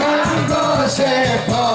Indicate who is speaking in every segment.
Speaker 1: কান্দ সে পা।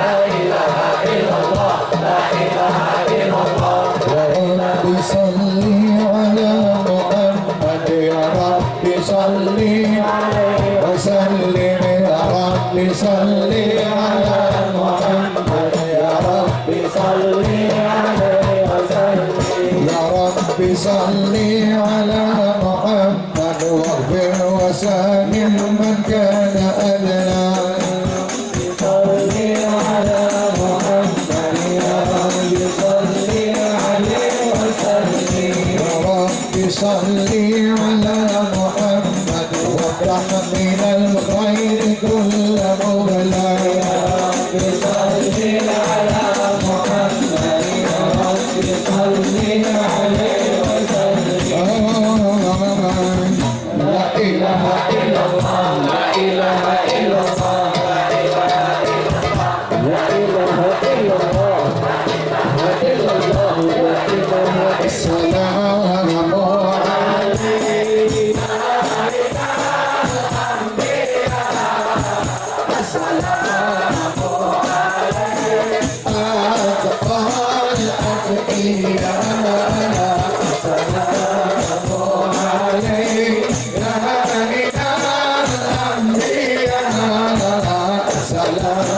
Speaker 1: لا إله إلا الله لا إله إلا الله
Speaker 2: رب صلي على محمد يا رب صلي عليه وسلم يا رب صلي على محمد يا رب
Speaker 1: صلي عليه وسلم
Speaker 2: يا رب صلي صلي على محمد وافرح من الخير كل
Speaker 1: مبلغ صلي على محمد صلي عليه وسلم
Speaker 2: لا
Speaker 1: اله الا الله لا اله الا Salam.